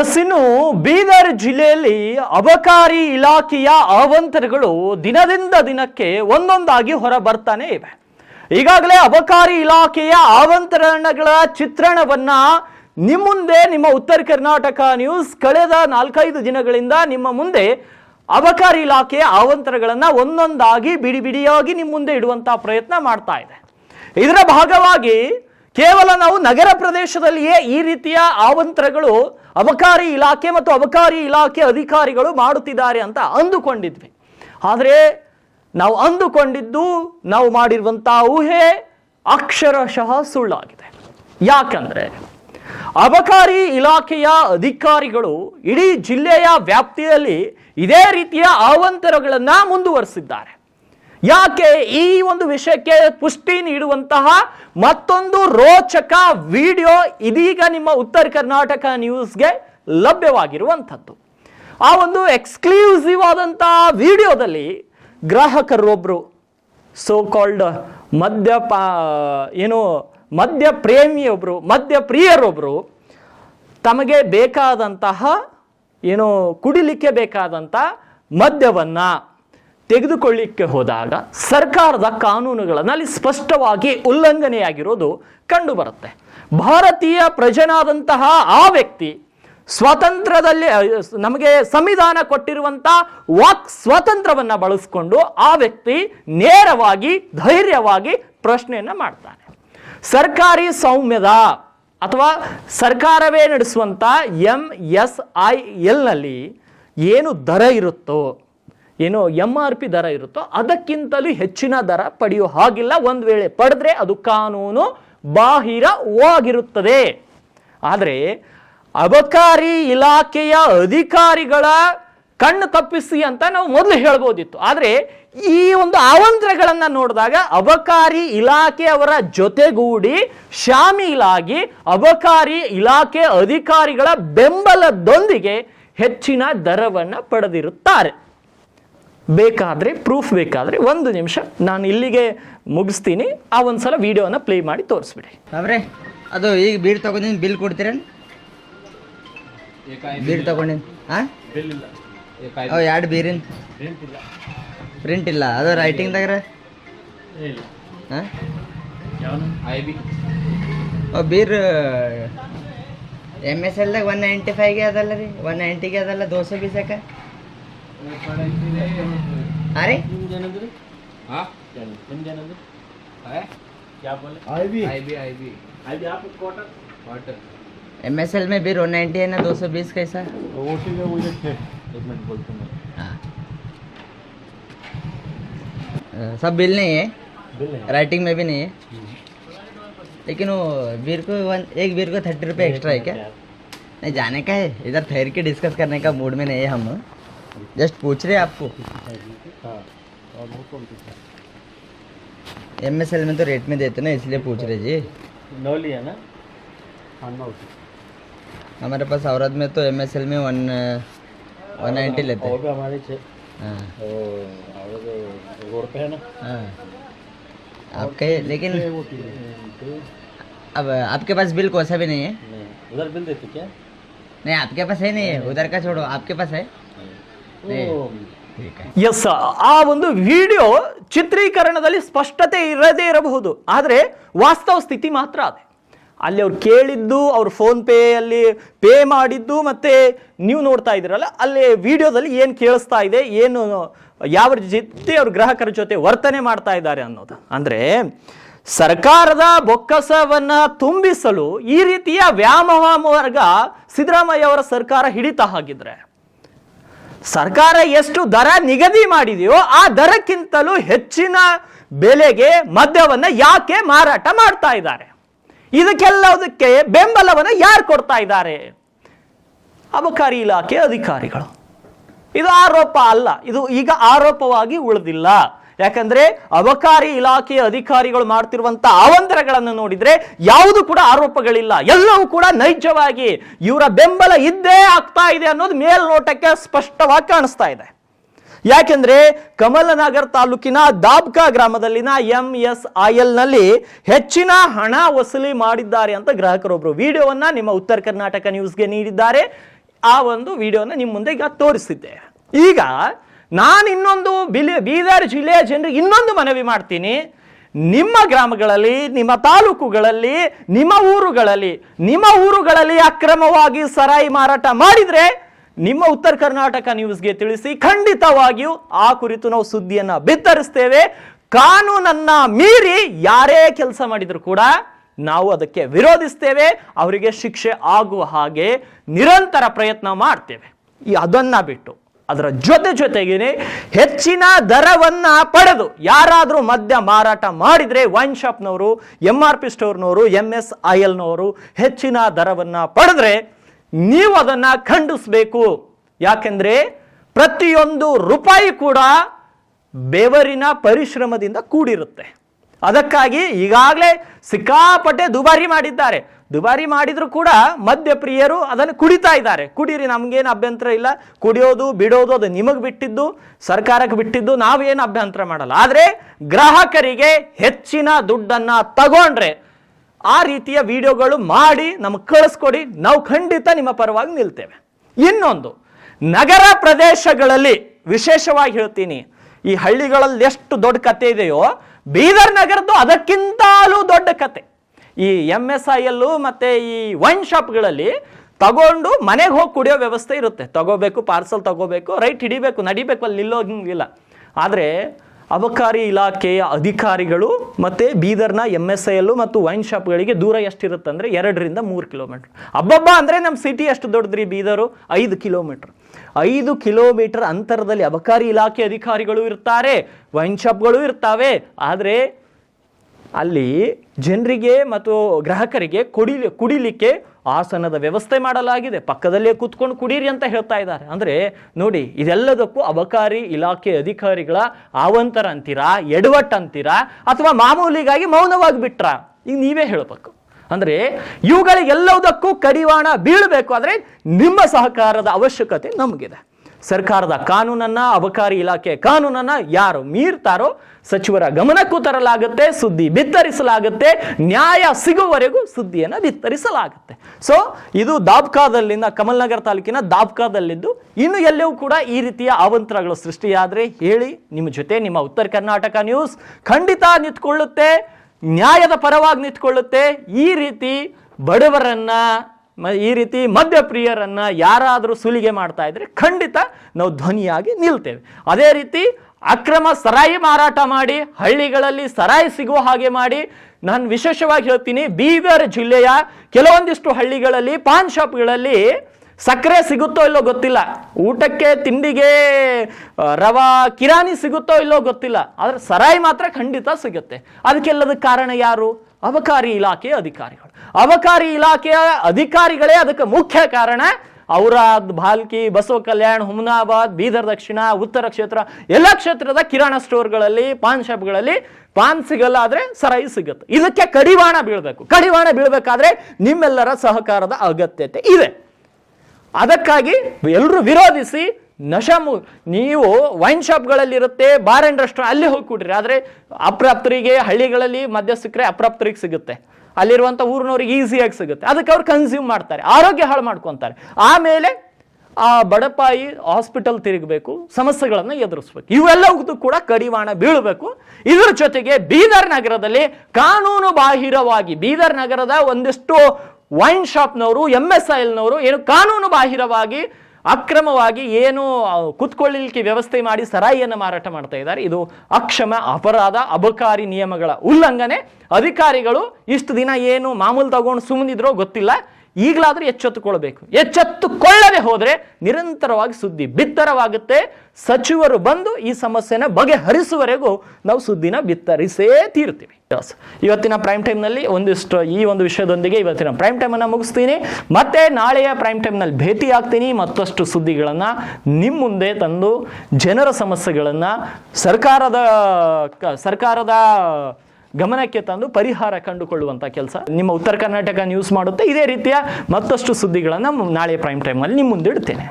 S ಇನ್ನು ಬೀದರ್ ಜಿಲ್ಲೆಯಲ್ಲಿ ಅಬಕಾರಿ ಇಲಾಖೆಯ ಅವಂತರಗಳು ದಿನದಿಂದ ದಿನಕ್ಕೆ ಒಂದೊಂದಾಗಿ ಹೊರ ಬರ್ತಾನೆ ಇವೆ. ಈಗಾಗಲೇ ಅಬಕಾರಿ ಇಲಾಖೆಯ ಆವಂತರಣಗಳ ಚಿತ್ರಣವನ್ನ ನಿಮ್ಮ ಮುಂದೆ ನಿಮ್ಮ ಉತ್ತರ ಕರ್ನಾಟಕ ನ್ಯೂಸ್ ಕಳೆದ ನಾಲ್ಕೈದು ದಿನಗಳಿಂದ ನಿಮ್ಮ ಮುಂದೆ ಅಬಕಾರಿ ಇಲಾಖೆಯ ಆವಂತರಗಳನ್ನು ಒಂದೊಂದಾಗಿ ಬಿಡಿ ಬಿಡಿಯಾಗಿ ನಿಮ್ಮ ಮುಂದೆ ಇಡುವಂತಹ ಪ್ರಯತ್ನ ಮಾಡ್ತಾ ಇದೆ. ಇದರ ಭಾಗವಾಗಿ ಕೇವಲ ನಾವು ನಗರ ಪ್ರದೇಶದಲ್ಲಿಯೇ ಈ ರೀತಿಯ ಆವಂತರಗಳು ಅಬಕಾರಿ ಇಲಾಖೆ ಮತ್ತು ಅಬಕಾರಿ ಇಲಾಖೆ ಅಧಿಕಾರಿಗಳು ಮಾಡುತ್ತಿದ್ದಾರೆ ಅಂತ ಅಂದುಕೊಂಡಿದ್ವಿ. ಆದರೆ ನಾವು ಅಂದುಕೊಂಡಿದ್ದು ನಾವು ಮಾಡಿರುವಂಥ ಊಹೆ ಅಕ್ಷರಶಃ ಸುಳ್ಳಾಗಿದೆ. ಯಾಕಂದ್ರೆ ಅಬಕಾರಿ ಇಲಾಖೆಯ ಅಧಿಕಾರಿಗಳು ಇಡೀ ಜಿಲ್ಲೆಯ ವ್ಯಾಪ್ತಿಯಲ್ಲಿ ಇದೇ ರೀತಿಯ ಅವಂತರಗಳನ್ನು ಮುಂದುವರಿಸಿದ್ದಾರೆ. ಯಾಕೆ ಈ ಒಂದು ವಿಷಯಕ್ಕೆ ಪುಷ್ಟಿ ನೀಡುವಂತಹ ಮತ್ತೊಂದು ರೋಚಕ ವಿಡಿಯೋ ಇದೀಗ ನಿಮ್ಮ ಉತ್ತರ ಕರ್ನಾಟಕ ನ್ಯೂಸ್ಗೆ ಲಭ್ಯವಾಗಿರುವಂಥದ್ದು. ಆ ಒಂದು ಎಕ್ಸ್ಕ್ಲೂಸಿವ್ ಆದಂತಹ ವಿಡಿಯೋದಲ್ಲಿ ಗ್ರಾಹಕರೊಬ್ಬರು ಸೋ ಕಾಲ್ಡ್ ಮದ್ಯಪ ಏನು, ಮದ್ಯ ಪ್ರೇಮಿಯೊಬ್ಬರು ಮದ್ಯ ಪ್ರಿಯರೊಬ್ಬರು ತಮಗೆ ಬೇಕಾದಂತಹ, ಏನು, ಕುಡಿಲಿಕ್ಕೆ ಬೇಕಾದಂಥ ಮದ್ಯವನ್ನು ತೆಗೆದುಕೊಳ್ಳಿಕ್ಕೆ ಹೋದಾಗ ಸರ್ಕಾರದ ಕಾನೂನುಗಳನ್ನು ಅಲ್ಲಿ ಸ್ಪಷ್ಟವಾಗಿ ಉಲ್ಲಂಘನೆಯಾಗಿರೋದು ಕಂಡುಬರುತ್ತೆ. ಭಾರತೀಯ ಪ್ರಜನಾದಂತಹ ಆ ವ್ಯಕ್ತಿ ಸ್ವಾತಂತ್ರ್ಯದಲ್ಲಿ ನಮಗೆ ಸಂವಿಧಾನ ಕೊಟ್ಟಿರುವಂಥ ವಾಕ್ ಸ್ವಾತಂತ್ರ್ಯವನ್ನು ಬಳಸಿಕೊಂಡು ಆ ವ್ಯಕ್ತಿ ನೇರವಾಗಿ, ಧೈರ್ಯವಾಗಿ ಪ್ರಶ್ನೆಯನ್ನು ಮಾಡ್ತಾನೆ. ಸರ್ಕಾರಿ ಸೌಮ್ಯದ ಅಥವಾ ಸರ್ಕಾರವೇ ನಡೆಸುವಂಥ ಎಂ ಎಸ್ ಐ ಎಲ್ನಲ್ಲಿ ಏನು ದರ ಇರುತ್ತೋ ಏನು ಎಂ ಆರ್ ಪಿ ದರ ಇರುತ್ತೋ ಅದಕ್ಕಿಂತಲೂ ಹೆಚ್ಚಿನ ದರ ಪಡೆಯೋ ಹಾಗಿಲ್ಲ. ಒಂದು ವೇಳೆ ಪಡೆದ್ರೆ ಅದು ಕಾನೂನು ಬಾಹಿರವಾಗಿರುತ್ತದೆ. ಆದರೆ ಅಬಕಾರಿ ಇಲಾಖೆಯ ಅಧಿಕಾರಿಗಳ ಕಣ್ಣು ತಪ್ಪಿಸಿ ಅಂತ ನಾವು ಮೊದಲು ಹೇಳ್ಬೋದಿತ್ತು. ಆದರೆ ಈ ಒಂದು ಆವಂತ್ರಗಳನ್ನು ನೋಡಿದಾಗ ಅಬಕಾರಿ ಇಲಾಖೆಯವರ ಜೊತೆಗೂಡಿ ಶಾಮೀಲಾಗಿ ಅಬಕಾರಿ ಇಲಾಖೆ ಅಧಿಕಾರಿಗಳ ಬೆಂಬಲದೊಂದಿಗೆ ಹೆಚ್ಚಿನ ದರವನ್ನು ಪಡೆದಿರುತ್ತಾರೆ. ಬೇಕಾದರೆ ಪ್ರೂಫ್ ಬೇಕಾದರೆ ಒಂದು ನಿಮಿಷ ನಾನು ಇಲ್ಲಿಗೆ ಮುಗಿಸ್ತೀನಿ. ಆ ಒಂದು ಸಲ ವಿಡಿಯೋನ ಪ್ಲೇ ಮಾಡಿ ತೋರಿಸ್ಬಿಡಿ. ಅವ್ರೆ ಅದು ಈಗ ಬೀಡ್ ತೊಗೊಂಡಿನಿ ಬಿಲ್ ಕೊಡ್ತೀರೇನು? ಬೀಡ್ ತೊಗೊಂಡಿನಿ. ಹಾಂ ಅವು ಎರಡು ಬೀರಿನ ಪ್ರಿಂಟ್ ಇಲ್ಲ. ಅದು ರೈಟಿಂಗ್ದಾಗ ಹಾಂ ಬೀರ್ ಎಂ ಎಸ್ ಎಲ್ದಾಗ ಒನ್ ನೈಂಟಿ ಫೈವ್ಗೆ ಅದಲ್ಲ ರೀ. ಒನ್ ನೈಂಟಿಗೆ ಅದಲ್ಲ ದೋಸೆ ಬೀಸಕ್ಕೆ ಹಾಂ ರೀ एम एस एल में भी वन नाइन्टी है ना दो सौ बीस कैसा? हाँ अ, सब बिल नहीं है? राइटिंग में भी नहीं है? लेकिन वो बीर को वन एक बीर को थर्टी रुपये एक्स्ट्रा है क्या? नहीं जाने का है। इधर ठहर के डिस्कस करने का मूड में नहीं है हम। जस्ट पूछ रहे आपको? एम एस एल में तो रेट में देते ना इसलिए पूछ रहे जी। नौली है ना? हमारे पास औरत में तो एम एस एल में वन वन नाइन्टी लेते हैं। हमारे हाँ। रोड पे है ना? हाँ। आपके लेकिन अब आपके पास बिल कोसा भी नहीं है? उधर बिल देते क्या? नहीं आपके पास है नहीं है? उधर का छोड़ो आपके पास है? ಎಸ್ ಆ ಒಂದು ವಿಡಿಯೋ ಚಿತ್ರೀಕರಣದಲ್ಲಿ ಸ್ಪಷ್ಟತೆ ಇರದೇ ಇರಬಹುದು. ಆದರೆ ವಾಸ್ತವ ಸ್ಥಿತಿ ಮಾತ್ರ ಅದೇ. ಅಲ್ಲಿ ಅವ್ರು ಕೇಳಿದ್ದು ಅವ್ರ ಫೋನ್ ಪೇ ಅಲ್ಲಿ ಪೇ ಮಾಡಿದ್ದು ಮತ್ತೆ ನೀವು ನೋಡ್ತಾ ಇದ್ದೀರಲ್ಲ ಅಲ್ಲಿ ವಿಡಿಯೋದಲ್ಲಿ ಏನು ಕೇಳಿಸ್ತಾ ಇದೆ ಏನು ಯಾವ ಜೊತೆ ಅವ್ರ ಗ್ರಾಹಕರ ಜೊತೆ ವರ್ತನೆ ಮಾಡ್ತಾ ಇದ್ದಾರೆ ಅನ್ನೋದು. ಅಂದರೆ ಸರ್ಕಾರದ ಬೊಕ್ಕಸವನ್ನು ತುಂಬಿಸಲು ಈ ರೀತಿಯ ವ್ಯಾಮೋಹ ಮಾರ್ಗ ಸಿದ್ದರಾಮಯ್ಯ ಅವರ ಸರ್ಕಾರ ಹಿಡಿತಾ ಹಾಗಿದ್ರೆ ಸರ್ಕಾರ ಎಷ್ಟು ದರ ನಿಗದಿ ಮಾಡಿದೆಯೋ ಆ ದರಕ್ಕಿಂತಲೂ ಹೆಚ್ಚಿನ ಬೆಲೆಗೆ ಮದ್ಯವನ್ನು ಯಾಕೆ ಮಾರಾಟ ಮಾಡ್ತಾ ಇದ್ದಾರೆ? ಇದಕ್ಕೆಲ್ಲದಕ್ಕೆ ಬೆಂಬಲವನ್ನು ಯಾರು ಕೊಡ್ತಾ ಇದ್ದಾರೆ? ಅಬಕಾರಿ ಇಲಾಖೆ ಅಧಿಕಾರಿಗಳು. ಇದು ಆರೋಪ ಅಲ್ಲ, ಇದು ಈಗ ಆರೋಪವಾಗಿ ಉಳಿದಿಲ್ಲ. ಯಾಕಂದ್ರೆ ಅಬಕಾರಿ ಇಲಾಖೆಯ ಅಧಿಕಾರಿಗಳು ಮಾಡ್ತಿರುವಂತ ಅವಂತರಗಳನ್ನು ನೋಡಿದ್ರೆ ಯಾವುದು ಕೂಡ ಆರೋಪಗಳಿಲ್ಲ. ಎಲ್ಲವೂ ಕೂಡ ನೈಜವಾಗಿ ಇವರ ಬೆಂಬಲ ಇದ್ದೇ ಆಗ್ತಾ ಇದೆ ಅನ್ನೋದು ಮೇಲ್ನೋಟಕ್ಕೆ ಸ್ಪಷ್ಟವಾಗಿ ಕಾಣಿಸ್ತಾ ಇದೆ. ಯಾಕೆಂದ್ರೆ ಕಮಲನಗರ್ ತಾಲೂಕಿನ ದಾಬ್ಕಾ ಗ್ರಾಮದಲ್ಲಿನ ಎಂ ಎಸ್ ಐ ಎಲ್ನಲ್ಲಿ ಹೆಚ್ಚಿನ ಹಣ ವಸೂಲಿ ಮಾಡಿದ್ದಾರೆ ಅಂತ ಗ್ರಾಹಕರೊಬ್ಬರು ವಿಡಿಯೋವನ್ನ ನಿಮ್ಮ ಉತ್ತರ ಕರ್ನಾಟಕ ನ್ಯೂಸ್ಗೆ ನೀಡಿದ್ದಾರೆ. ಆ ಒಂದು ವಿಡಿಯೋನ ನಿಮ್ಮ ಮುಂದೆ ಈಗ ತೋರಿಸಿದ್ದೆ. ಈಗ ನಾನು ಇನ್ನೊಂದು ಬಿಲಿ ಬೀದರ್ ಜಿಲ್ಲೆಯ ಜನರಿಗೆ ಇನ್ನೊಂದು ಮನವಿ ಮಾಡ್ತೀನಿ. ನಿಮ್ಮ ಗ್ರಾಮಗಳಲ್ಲಿ, ನಿಮ್ಮ ತಾಲೂಕುಗಳಲ್ಲಿ, ನಿಮ್ಮ ಊರುಗಳಲ್ಲಿ ನಿಮ್ಮ ಊರುಗಳಲ್ಲಿ ಅಕ್ರಮವಾಗಿ ಸರಾಯಿ ಮಾರಾಟ ಮಾಡಿದರೆ ನಿಮ್ಮ ಉತ್ತರ ಕರ್ನಾಟಕ ನ್ಯೂಸ್ಗೆ ತಿಳಿಸಿ ಖಂಡಿತವಾಗಿಯೂ ಆ ಕುರಿತು ನಾವು ಸುದ್ದಿಯನ್ನು ಬಿತ್ತರಿಸ್ತೇವೆ. ಕಾನೂನನ್ನ ಮೀರಿ ಯಾರೇ ಕೆಲಸ ಮಾಡಿದರೂ ಕೂಡ ನಾವು ಅದಕ್ಕೆ ವಿರೋಧಿಸ್ತೇವೆ. ಅವರಿಗೆ ಶಿಕ್ಷೆ ಆಗುವ ಹಾಗೆ ನಿರಂತರ ಪ್ರಯತ್ನ ಮಾಡ್ತೇವೆ. ಈ ಅದನ್ನ ಬಿಟ್ಟು ಅದರ ಜೊತೆ ಜೊತೆಗೇನೆ ಹೆಚ್ಚಿನ ದರವನ್ನ ಪಡೆದು ಯಾರಾದರೂ ಮದ್ಯ ಮಾರಾಟ ಮಾಡಿದ್ರೆ ವೈನ್ ಶಾಪ್ನವರು ಎಂ ಆರ್ ಪಿ ಸ್ಟೋರ್ನವರು ಎಂ ಎಸ್ ಐ ಎಲ್ನವರು ಹೆಚ್ಚಿನ ದರವನ್ನ ಪಡೆದ್ರೆ ನೀವು ಅದನ್ನ ಖಂಡಿಸಬೇಕು. ಯಾಕೆಂದ್ರೆ ಪ್ರತಿಯೊಂದು ರೂಪಾಯಿ ಕೂಡ ಬೆವರಿನ ಪರಿಶ್ರಮದಿಂದ ಕೂಡಿರುತ್ತೆ. ಅದಕ್ಕಾಗಿ ಈಗಾಗಲೇ ಸಿಕ್ಕಾಪಟ್ಟೆ ದುಬಾರಿ ಮಾಡಿದ್ದಾರೆ. ದುಬಾರಿ ಮಾಡಿದರೂ ಕೂಡ ಮದ್ಯಪ್ರಿಯರು ಅದನ್ನು ಕುಡಿತಾ ಇದ್ದಾರೆ. ಕುಡೀರಿ, ನಮಗೇನು ಅಭ್ಯಂತರ ಇಲ್ಲ. ಕುಡಿಯೋದು, ಬಿಡೋದು ಅದು ನಿಮಗೆ ಬಿಟ್ಟಿದ್ದು, ಸರ್ಕಾರಕ್ಕೆ ಬಿಟ್ಟಿದ್ದು ನಾವೇನು ಅಭ್ಯಂತರ ಮಾಡಲ್ಲ. ಆದರೆ ಗ್ರಾಹಕರಿಗೆ ಹೆಚ್ಚಿನ ದುಡ್ಡನ್ನ ತಗೊಂಡ್ರೆ ಆ ರೀತಿಯ ವಿಡಿಯೋಗಳು ಮಾಡಿ ನಮಗೆ ಕಳಿಸ್ಕೊಡಿ. ನಾವು ಖಂಡಿತ ನಿಮ್ಮ ಪರವಾಗಿ ನಿಲ್ತೇವೆ. ಇನ್ನೊಂದು, ನಗರ ಪ್ರದೇಶಗಳಲ್ಲಿ ವಿಶೇಷವಾಗಿ ಹೇಳ್ತೀನಿ, ಈ ಹಳ್ಳಿಗಳಲ್ಲಿ ಎಷ್ಟು ದೊಡ್ಡ ಕತೆ ಇದೆಯೋ, ಬೀದರ್ ನಗರದ್ದು ಅದಕ್ಕಿಂತಲೂ ದೊಡ್ಡ ಕತೆ ಈ ಎಂ ಎಸ್ ಐ ಎಲ್ಲು ಮತ್ತೆ ಈ ವೈನ್ ಶಾಪ್ಗಳಲ್ಲಿ ತಗೊಂಡು ಮನೆಗೆ ಹೋಗಿ ಕುಡಿಯೋ ವ್ಯವಸ್ಥೆ ಇರುತ್ತೆ. ತಗೋಬೇಕು ಪಾರ್ಸಲ್ ತಗೋಬೇಕು ರೈಟ್ ಹಿಡಿಬೇಕು, ನಡಿಬೇಕು, ಅಲ್ಲಿ ನಿಲ್ಲೋಗಿಲ್ಲ ಆದರೆ ಅಬಕಾರಿ ಇಲಾಖೆಯ ಅಧಿಕಾರಿಗಳು ಮತ್ತೆ ಬೀದರ್ನ ಎಂ ಎಸ್ ಐ ಎಲ್ಲು ಮತ್ತು ವೈನ್ ಶಾಪ್ಗಳಿಗೆ ದೂರ ಎಷ್ಟಿರುತ್ತೆ ಅಂದರೆ ಎರಡರಿಂದ ಮೂರು ಕಿಲೋಮೀಟರ್. ಅಬ್ಬಬ್ಬ ಅಂದರೆ ನಮ್ಮ ಸಿಟಿ ಎಷ್ಟು ದೊಡ್ಡದ್ರಿ ಬೀದರು? ಐದು ಕಿಲೋಮೀಟರ್. ಐದು ಕಿಲೋಮೀಟರ್ ಅಂತರದಲ್ಲಿ ಅಬಕಾರಿ ಇಲಾಖೆ ಅಧಿಕಾರಿಗಳು ಇರ್ತಾರೆ, ವೈನ್ ಶಾಪ್ಗಳು ಇರ್ತಾವೆ. ಆದರೆ ಅಲ್ಲಿ ಜನರಿಗೆ ಮತ್ತು ಗ್ರಾಹಕರಿಗೆ ಕುಡಿ, ಕುಡಿಲಿಕ್ಕೆ ಆಸನದ ವ್ಯವಸ್ಥೆ ಮಾಡಲಾಗಿದೆ. ಪಕ್ಕದಲ್ಲೇ ಕೂತ್ಕೊಂಡು ಕುಡೀರಿ ಅಂತ ಹೇಳ್ತಾ ಇದ್ದಾರೆ. ಅಂದರೆ ನೋಡಿ, ಇದೆಲ್ಲದಕ್ಕೂ ಅಬಕಾರಿ ಇಲಾಖೆ ಅಧಿಕಾರಿಗಳ ಆವಂತರ ಅಂತೀರಾ, ಎಡವಟ್ ಅಂತೀರಾ, ಅಥವಾ ಮಾಮೂಲಿಗಾಗಿ ಮೌನವಾಗಿ ಬಿಟ್ರಾ ಈಗ ನೀವೇ ಹೇಳಬೇಕು. ಅಂದರೆ ಇವುಗಳಿಗೆಲ್ಲದಕ್ಕೂ ಕಡಿವಾಣ ಬೀಳಬೇಕು. ಆದರೆ ನಿಮ್ಮ ಸಹಕಾರದ ಅವಶ್ಯಕತೆ ನಮಗಿದೆ. ಸರ್ಕಾರದ ಕಾನೂನನ್ನ, ಅಬಕಾರಿ ಇಲಾಖೆ ಕಾನೂನನ್ನ ಯಾರು ಮೀರ್ತಾರೋ ಸಚಿವರ ಗಮನಕ್ಕೂ ತರಲಾಗುತ್ತೆ, ಸುದ್ದಿ ಬಿತ್ತರಿಸಲಾಗುತ್ತೆ, ನ್ಯಾಯ ಸಿಗುವವರೆಗೂ ಸುದ್ದಿಯನ್ನು ಬಿತ್ತರಿಸಲಾಗುತ್ತೆ. ಸೊ ಇದು ದಾಬ್ಕಾದಲ್ಲಿನ ಕಮಲ್ನಗರ್ ತಾಲೂಕಿನ ದಾಬ್ಕಾದಲ್ಲಿದ್ದು ಇನ್ನು ಎಲ್ಲವೂ ಕೂಡ ಈ ರೀತಿಯ ಅವಂತರಗಳು ಸೃಷ್ಟಿಯಾದರೆ ಹೇಳಿ ನಿಮ್ಮ ಜೊತೆ ನಿಮ್ಮ ಉತ್ತರ ಕರ್ನಾಟಕ ನ್ಯೂಸ್ ಖಂಡಿತ ನಿಂತ್ಕೊಳ್ಳುತ್ತೆ, ನ್ಯಾಯದ ಪರವಾಗಿ ನಿಂತ್ಕೊಳ್ಳುತ್ತೆ. ಈ ರೀತಿ ಬಡವರನ್ನ ಈ ರೀತಿ ಮದ್ಯಪ್ರಿಯರನ್ನು ಯಾರಾದರೂ ಸುಲಿಗೆ ಮಾಡ್ತಾ ಇದ್ರೆ ಖಂಡಿತ ನಾವು ಧ್ವನಿಯಾಗಿ ನಿಲ್ತೇವೆ. ಅದೇ ರೀತಿ ಅಕ್ರಮ ಸರಾಯಿ ಮಾರಾಟ ಮಾಡಿ, ಹಳ್ಳಿಗಳಲ್ಲಿ ಸರಾಯಿ ಸಿಗುವ ಹಾಗೆ ಮಾಡಿ, ನಾನು ವಿಶೇಷವಾಗಿ ಹೇಳ್ತೀನಿ, ಬೀದರ್ ಜಿಲ್ಲೆಯ ಕೆಲವೊಂದಿಷ್ಟು ಹಳ್ಳಿಗಳಲ್ಲಿ, ಪಾನ್ ಶಾಪ್ಗಳಲ್ಲಿ ಸಕ್ಕರೆ ಸಿಗುತ್ತೋ ಇಲ್ಲೋ ಗೊತ್ತಿಲ್ಲ. ಊಟಕ್ಕೆ, ತಿಂಡಿಗೆ ರವಾ, ಕಿರಾಣಿ ಸಿಗುತ್ತೋ ಇಲ್ಲೋ ಗೊತ್ತಿಲ್ಲ. ಆದರೆ ಸರಾಯಿ ಮಾತ್ರ ಖಂಡಿತ ಸಿಗುತ್ತೆ. ಅದಕ್ಕೆಲ್ಲದಕ್ಕೆ ಕಾರಣ ಯಾರು? ಅಬಕಾರಿ ಇಲಾಖೆಯ ಅಧಿಕಾರಿಗಳು. ಅಬಕಾರಿ ಇಲಾಖೆಯ ಅಧಿಕಾರಿಗಳೇ ಅದಕ್ಕೆ ಮುಖ್ಯ ಕಾರಣ ಔರಾದ್ ಭಾಲ್ಕಿ ಬಸವ ಕಲ್ಯಾಣ್, ಹುಮನಾಬಾದ್, ಬೀದರ್ ದಕ್ಷಿಣ, ಉತ್ತರ ಕ್ಷೇತ್ರ, ಎಲ್ಲ ಕ್ಷೇತ್ರದ ಕಿರಾಣ ಸ್ಟೋರ್ಗಳಲ್ಲಿ, ಪಾನ್ ಶಾಪ್ಗಳಲ್ಲಿ ಪಾನ್ ಸಿಗಲ್ಲ ಆದರೆ ಸರಾಯಿ ಸಿಗುತ್ತೆ. ಇದಕ್ಕೆ ಕಡಿವಾಣ ಬೀಳಬೇಕು. ಕಡಿವಾಣ ಬೀಳಬೇಕಾದ್ರೆ ನಿಮ್ಮೆಲ್ಲರ ಸಹಕಾರದ ಅಗತ್ಯತೆ ಇದೆ. ಅದಕ್ಕಾಗಿ ಎಲ್ಲರೂ ವಿರೋಧಿಸಿ ನಶಮು, ನೀವು ವೈನ್ ಶಾಪ್ಗಳಲ್ಲಿರುತ್ತೆ ಬಾರ್ ಆ್ಯಂಡ್ ರೆಸ್ಟೋರೆಂಟ್ ಅಲ್ಲಿ ಹೋಗಿ ಕುಡ್ರಿ ಆದರೆ ಅಪ್ರಾಪ್ತರಿಗೆ ಹಳ್ಳಿಗಳಲ್ಲಿ ಮದ್ಯ ಸಿಕ್ಕರೆ ಅಪ್ರಾಪ್ತರಿಗೆ ಸಿಗುತ್ತೆ. ಅಲ್ಲಿರುವಂಥ ಊರಿನವ್ರಿಗೆ ಈಸಿಯಾಗಿ ಸಿಗುತ್ತೆ. ಅದಕ್ಕೆ ಅವ್ರು ಕನ್ಸ್ಯೂಮ್ ಮಾಡ್ತಾರೆ. ಆರೋಗ್ಯ ಹಾಳು ಮಾಡ್ಕೊತಾರೆ. ಆಮೇಲೆ ಆ ಬಡಪಾಯಿ ಹಾಸ್ಪಿಟಲ್ ತಿರುಗಬೇಕು, ಸಮಸ್ಯೆಗಳನ್ನು ಎದುರಿಸ್ಬೇಕು. ಇವೆಲ್ಲವೂ ಕೂಡ ಕಡಿವಾಣ ಬೀಳಬೇಕು. ಇದರ ಜೊತೆಗೆ ಬೀದರ್ ನಗರದಲ್ಲಿ ಕಾನೂನು ಬಾಹಿರವಾಗಿ, ಬೀದರ್ ನಗರದ ಒಂದಿಷ್ಟು ವೈನ್ ಶಾಪ್ನವರು ಎಂ ಎಸ್ ಎಲ್ನವರು ಏನು ಕಾನೂನು ಬಾಹಿರವಾಗಿ ಅಕ್ರಮವಾಗಿ ಏನು ಕುತ್ಕೊಳ್ಳಿಕ್ಕೆ ವ್ಯವಸ್ಥೆ ಮಾಡಿ ಸರಾಯಿಯನ್ನು ಮಾರಾಟ ಮಾಡ್ತಾ ಇದ್ದಾರೆ. ಇದು ಅಕ್ಷಮ ಅಪರಾಧ, ಅಬಕಾರಿ ನಿಯಮಗಳ ಉಲ್ಲಂಘನೆ. ಅಧಿಕಾರಿಗಳು ಇಷ್ಟು ದಿನ ಏನು ಮಾಮೂಲು ತಗೊಂಡು ಸುಮ್ಮನಿದ್ರೋ ಗೊತ್ತಿಲ್ಲ. ಈಗಲಾದರೂ ಎಚ್ಚೆತ್ತುಕೊಳ್ಬೇಕು. ಎಚ್ಚೆತ್ತುಕೊಳ್ಳದೆ ಹೋದರೆ ನಿರಂತರವಾಗಿ ಸುದ್ದಿ ಬಿತ್ತರವಾಗುತ್ತೆ. ಸಚಿವರು ಬಂದು ಈ ಸಮಸ್ಯೆನ ಬಗೆಹರಿಸುವವರೆಗೂ ನಾವು ಸುದ್ದಿನ ಬಿತ್ತರಿಸೇ ತೀರ್ತೀವಿ Yes. ಇವತ್ತಿನ ಪ್ರೈಮ್ ಟೈಮ್ನಲ್ಲಿ ಒಂದಿಷ್ಟು ಈ ಒಂದು ವಿಷಯದೊಂದಿಗೆ ಇವತ್ತಿನ ಪ್ರೈಮ್ ಟೈಮನ್ನು ಮುಗಿಸ್ತೀನಿ. ಮತ್ತೆ ನಾಳೆಯ ಪ್ರೈಮ್ ಟೈಮ್ನಲ್ಲಿ ಭೇಟಿ ಆಗ್ತೀನಿ. ಮತ್ತಷ್ಟು ಸುದ್ದಿಗಳನ್ನು ನಿಮ್ಮ ಮುಂದೆ ತಂದು ಜನರ ಸಮಸ್ಯೆಗಳನ್ನು ಸರ್ಕಾರದ ಸರ್ಕಾರದ ಗಮನಕ್ಕೆ ತಂದು ಪರಿಹಾರ ಕಂಡುಕೊಳ್ಳುವಂಥ ಕೆಲಸ ನಿಮ್ಮ ಉತ್ತರ ಕರ್ನಾಟಕ ನ್ಯೂಸ್ ಮಾಡುತ್ತೆ. ಇದೇ ರೀತಿಯ ಮತ್ತಷ್ಟು ಸುದ್ದಿಗಳನ್ನು ನಾಳೆ ಪ್ರೈಮ್ ಟೈಮಲ್ಲಿ ನಿಮ್ಮ ಮುಂದೆ ಇಡ್ತೇನೆ.